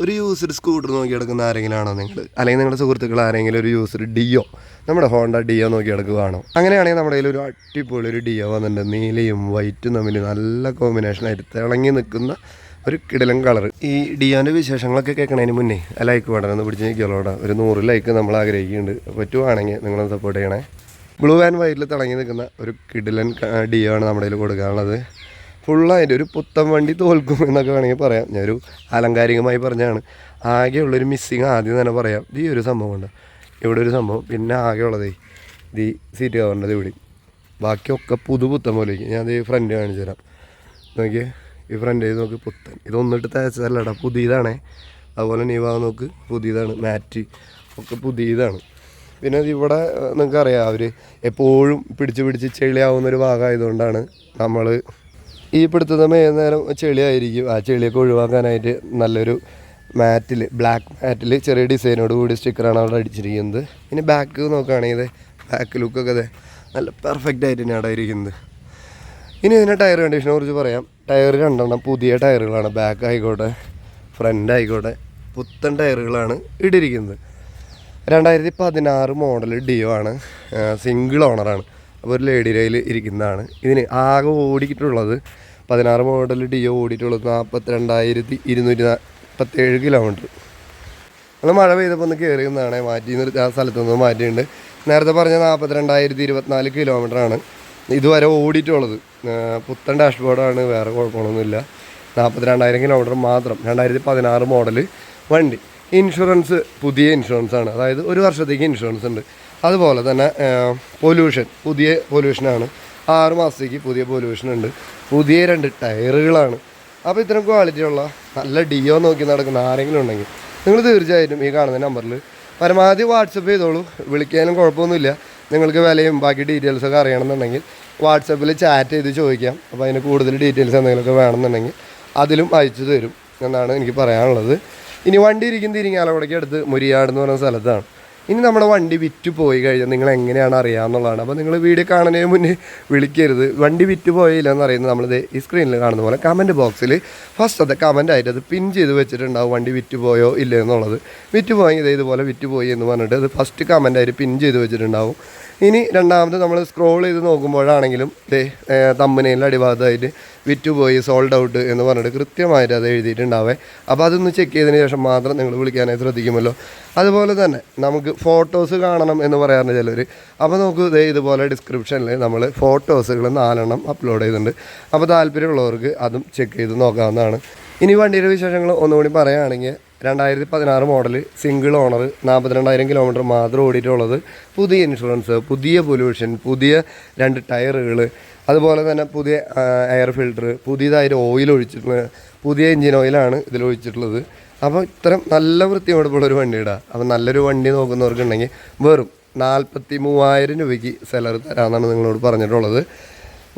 ഒരു user scooter നോക്കി എടുക്കുന്ന ആരെങ്കിലും ആണോ നിങ്ങൾ അല്ലെങ്കിൽ നിങ്ങളുടെ സുഹൃത്തുക്കൾ ആരെങ്കിലും ഒരു യൂസർ ഡിയോ നമ്മുടെ ഹോണ്ട ഡിയോ നോക്കി എടുക്കുകയാണോ അങ്ങനെയാണെങ്കിൽ നമ്മുടെ കയ്യിൽ ഒരു അടിപൊളി ഒരു ഡിയോ വന്നിട്ടുണ്ട്. നീലയും വൈറ്റും തമ്മിൽ നല്ല കോമ്പിനേഷൻ കോമ്പിനേഷനായിട്ട് തിളങ്ങി നിൽക്കുന്ന ഒരു കിടിലൻ കളർ ഈ ഡിയോന്റെ വിശേഷങ്ങളൊക്കെ കേൾക്കണതിന് മുന്നേ ലൈക്ക് വേണം ഒന്ന് പിടിച്ച് നിൽക്കുള്ളൂടാ ഒരു നൂറ് ലൈക്ക് നമ്മൾ ആഗ്രഹിക്കുന്നുണ്ട്. പറ്റുവാണെങ്കിൽ നിങ്ങളൊന്ന് സപ്പോർട്ട് ചെയ്യണേ. ബ്ലൂ ആൻഡ് വൈറ്റിൽ തിളങ്ങി നിൽക്കുന്ന ഒരു കിടിലൻ ഡിയോ ആണ് നമ്മുടെ കയ്യിൽ കൊടുക്കാനുള്ളത്. ഫുള്ളായിട്ട് ഒരു പുത്തൻ വണ്ടി തോൽക്കും എന്നൊക്കെ വേണമെങ്കിൽ പറയാം. ഞാനൊരു ആലങ്കാരികമായി പറഞ്ഞാണ് ആകെയുള്ളൊരു മിസ്സിങ് ആദ്യം തന്നെ പറയാം. ഈ ഒരു സംഭവമുണ്ട് ഇവിടെ ഒരു സംഭവം. പിന്നെ ആകെയുള്ളതേ ഇത് ഈ സീറ്റ് കവറിന്റെ ഇവിടെ ബാക്കിയൊക്കെ പുതു പുത്തൻ പോലെ ഇരിക്കും. ഞാൻ അത് ഫ്രണ്ട് കാണിച്ചു തരാം. നോക്കിയേ ഈ ഫ്രണ്ട് ചെയ്ത് നോക്ക് പുത്തൻ. ഇതൊന്നിട്ട് തേച്ചതല്ലടാ പുതിയതാണേ. അതുപോലെ നീ ഭാഗം നോക്ക് പുതിയതാണ്. മാറ്റ് ഒക്കെ പുതിയതാണ്. പിന്നെ ഇവിടെ നിങ്ങൾക്കറിയാം അവർ എപ്പോഴും പിടിച്ച് പിടിച്ച് ചെളിയാവുന്ന ഒരു ഭാഗമായതുകൊണ്ടാണ് നമ്മൾ ഈ പിടുത്തത് നേരം ചെളിയായിരിക്കും? ആ ചെളിയൊക്കെ ഒഴിവാക്കാനായിട്ട് നല്ലൊരു മാറ്റിൽ ബ്ലാക്ക് മാറ്റിൽ ചെറിയ ഡിസൈനോട് കൂടി സ്റ്റിക്കറാണ് അവിടെ അടിച്ചിരിക്കുന്നത്. ഇനി ബാക്ക് നോക്കുകയാണെങ്കിൽ ബാക്ക് ലുക്കൊക്കെ അതെ നല്ല പെർഫെക്റ്റ് ആയിട്ട് തന്നെയാണ് ഇരിക്കുന്നത്. ഇനി ഇതിന്റെ ടയർ കണ്ടീഷനെ കുറിച്ച് പറയാം. ടയർ രണ്ടെണ്ണം പുതിയ ടയറുകളാണ് ബാക്ക് ആയിക്കോട്ടെ ഫ്രണ്ട് ആയിക്കോട്ടെ പുത്തൻ ടയറുകളാണ് ഇട്ടിരിക്കുന്നത് രണ്ടായിരത്തി പതിനാറ് മോഡൽ ഡിയോ ആണ് സിംഗിൾ ഓണറാണ് അപ്പോൾ ഒരു ലേഡി റെയിൽ ഇരിക്കുന്നതാണ്. ഇതിന് ആകെ ഓടിയിട്ടുള്ളത് പതിനാറ് മോഡൽ ഡിയോ ഓടിയിട്ടുള്ളത് നാൽപ്പത്തി രണ്ടായിരത്തി ഇരുന്നൂറ്റി നാൽപ്പത്തേഴ് കിലോമീറ്റർ നമ്മൾ മഴ പെയ്തപ്പോൾ ഒന്ന് കയറി നിന്നാണ്. മാറ്റി നിർത്തി ആ സ്ഥലത്തു നിന്ന് മാറ്റിയിട്ടുണ്ട്. നേരത്തെ പറഞ്ഞ നാൽപ്പത്തി രണ്ടായിരത്തി ഇരുപത്തിനാല് കിലോമീറ്റർ ആണ് ഇതുവരെ ഓടിയിട്ടുള്ളത്. പുത്തൻ ഡാഷ്ബോർഡാണ് വേറെ കുഴപ്പമൊന്നുമില്ല നാൽപ്പത്തി രണ്ടായിരം കിലോമീറ്റർ മാത്രം. രണ്ടായിരത്തി പതിനാറ് മോഡൽ വണ്ടി. ഇൻഷുറൻസ് പുതിയ ഇൻഷുറൻസ് ആണ്. അതായത് ഒരു വർഷത്തേക്ക് ഇൻഷുറൻസ് ഉണ്ട്. അതുപോലെ തന്നെ പൊല്യൂഷൻ പുതിയ പൊല്യൂഷനാണ് ആറ് മാസത്തേക്ക് പുതിയ പൊല്യൂഷൻ ഉണ്ട്. പുതിയ രണ്ട് ടയറുകളാണ്. അപ്പോൾ ഇത്തരം ക്വാളിറ്റിയുള്ള നല്ല ഡിയോ നോക്കി നടക്കുന്ന ആരെങ്കിലും ഉണ്ടെങ്കിൽ നിങ്ങൾ തീർച്ചയായിട്ടും ഈ കാണുന്ന നമ്പറിൽ പരമാവധി വാട്സപ്പ് ചെയ്തോളൂ. വിളിക്കാനും കുഴപ്പമൊന്നുമില്ല. നിങ്ങൾക്ക് വിലയും ബാക്കി ഡീറ്റെയിൽസൊക്കെ അറിയണമെന്നുണ്ടെങ്കിൽ വാട്സപ്പിൽ ചാറ്റ് ചെയ്ത് ചോദിക്കാം. അപ്പോൾ അതിന് കൂടുതൽ ഡീറ്റെയിൽസ് എന്തെങ്കിലുമൊക്കെ വേണമെന്നുണ്ടെങ്കിൽ അതിലും അയച്ചു തരും എന്നാണ് എനിക്ക് പറയാനുള്ളത്. ഇനി വണ്ടി ഇരിക്കുന്ന തിരിഞ്ഞാലവിടേക്ക് അടുത്ത് മുരിയാട് എന്ന് പറയുന്ന സ്ഥലത്താണ്. ഇനി നമ്മുടെ വണ്ടി വിറ്റ് പോയി കഴിഞ്ഞാൽ നിങ്ങൾ എങ്ങനെയാണ് അറിയാമെന്നുള്ളതാണ് അപ്പോൾ നിങ്ങൾ വീഡിയോ കാണുന്നതിന് മുന്നേ വിളിക്കരുത്. വണ്ടി വിറ്റ് പോയില്ല എന്ന് അറിയുന്നത് നമ്മളിത് ഈ സ്ക്രീനിൽ കാണുന്ന പോലെ കമന്റ് ബോക്സിൽ ഫസ്റ്റ് അത് കമന്റ് ആയിട്ട് അത് പിൻ ചെയ്ത് വെച്ചിട്ടുണ്ടാവും വണ്ടി വിറ്റ് പോയോ ഇല്ല എന്നുള്ളത്. വിറ്റ് ഇത് ഇതുപോലെ വിറ്റ് പോയി എന്ന് പറഞ്ഞിട്ട് അത് ഫസ്റ്റ് കമന്റ് ആയിട്ട് പിൻ ചെയ്ത് വെച്ചിട്ടുണ്ടാവും. ഇനി രണ്ടാമത് നമ്മൾ സ്ക്രോൾ ചെയ്ത് നോക്കുമ്പോഴാണെങ്കിലും ദേ അടിഭാഗത്തായിട്ട് വിറ്റുപോയി സോൾഡ് ഔട്ട് എന്ന് പറഞ്ഞിട്ട് കൃത്യമായിട്ട് അത് എഴുതിയിട്ടുണ്ടാവേ. അപ്പോൾ അതൊന്ന് ചെക്ക് ചെയ്തതിന് ശേഷം മാത്രം നിങ്ങൾ വിളിക്കാനായി ശ്രദ്ധിക്കുമല്ലോ. അതുപോലെ തന്നെ നമുക്ക് ഫോട്ടോസ് കാണണം എന്ന് പറയാറുണ്ട് ചിലർ അപ്പോൾ നമുക്ക് ഇതുപോലെ ഡിസ്ക്രിപ്ഷനിൽ നമ്മൾ ഫോട്ടോസുകൾ നാലെണ്ണം അപ്ലോഡ് ചെയ്തിട്ടുണ്ട്. അപ്പോൾ താല്പര്യമുള്ളവർക്ക് അതും ചെക്ക് ചെയ്ത് നോക്കാവുന്നതാണ്. ഇനി വണ്ടിയുടെ വിശേഷങ്ങൾ ഒന്നുകൂടി പറയുകയാണെങ്കിൽ രണ്ടായിരത്തി പതിനാറ് മോഡൽ സിംഗിൾ ഓണർ നാൽപ്പത്തിരണ്ടായിരം കിലോമീറ്റർ മാത്രം ഓടിയിട്ടുള്ളത് പുതിയ ഇൻഷുറൻസ് പുതിയ പൊല്യൂഷൻ പുതിയ രണ്ട് ടയറുകൾ അതുപോലെ തന്നെ പുതിയ എയർ ഫിൽട്ടർ പുതിയതായിട്ട് ഓയിൽ ഒഴിച്ചിട്ടുള്ള പുതിയ എഞ്ചിൻ ഓയിലാണ് ഇതിൽ ഒഴിച്ചിട്ടുള്ളത്. അപ്പോൾ ഇത്തരം നല്ല വൃത്തിയോടുള്ള ഒരു വണ്ടി ഇടാം. അപ്പോൾ നല്ലൊരു വണ്ടി നോക്കുന്നവർക്കുണ്ടെങ്കിൽ വെറും നാൽപ്പത്തി മൂവായിരം രൂപയ്ക്ക് സെലർ തരാമെന്നാണ് നിങ്ങളോട് പറഞ്ഞിട്ടുള്ളത്.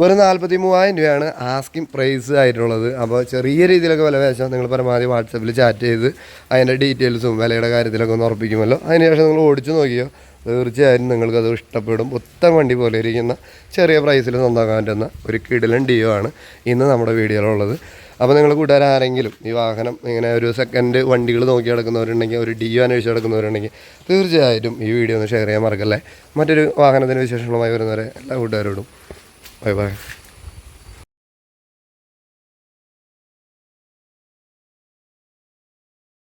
വെറും നാൽപ്പത്തി മൂവായിരം രൂപയാണ് ആസ്കിംഗ് പ്രൈസ് ആയിട്ടുള്ളത്. അപ്പോൾ ചെറിയ രീതിയിലൊക്കെ വില വേശം നിങ്ങൾ പരമാവധി വാട്സപ്പിൽ ചാറ്റ് ചെയ്ത് അതിന്റെ ഡീറ്റെയിൽസും വിലയുടെ കാര്യത്തിലൊക്കെ ഒന്ന് ഉറപ്പിക്കുമല്ലോ. അതിനുശേഷം നിങ്ങൾ ഓടിച്ചു നോക്കിയോ? തീർച്ചയായും നിങ്ങൾക്കത് ഇഷ്ടപ്പെടും. പുത്തൻ വണ്ടി പോലെ ഇരിക്കുന്ന ചെറിയ പ്രൈസിൽ സ്വന്തമാക്കാൻ പറ്റുന്ന ഒരു കിടിലൻ ഡിയോ ആണ് ഇന്ന് നമ്മുടെ വീഡിയോയിലുള്ളത്. അപ്പോൾ നിങ്ങൾ കൂട്ടുകാർ ആരെങ്കിലും ഈ വാഹനം ഇങ്ങനെ ഒരു സെക്കൻഡ് വണ്ടികൾ നോക്കി നടക്കുന്നവരുണ്ടെങ്കിൽ ഒരു ഡിയോ അന്വേഷിച്ച് നടക്കുന്നവരുണ്ടെങ്കിൽ തീർച്ചയായിട്ടും ഈ വീഡിയോ ഒന്ന് ഷെയർ ചെയ്യാൻ മറക്കല്ലേ? മറ്റൊരു വാഹനത്തിന്റെ വിശേഷങ്ങളുമായി വരുന്നവരെ എല്ലാ കൂട്ടുകാരോടും. Bye bye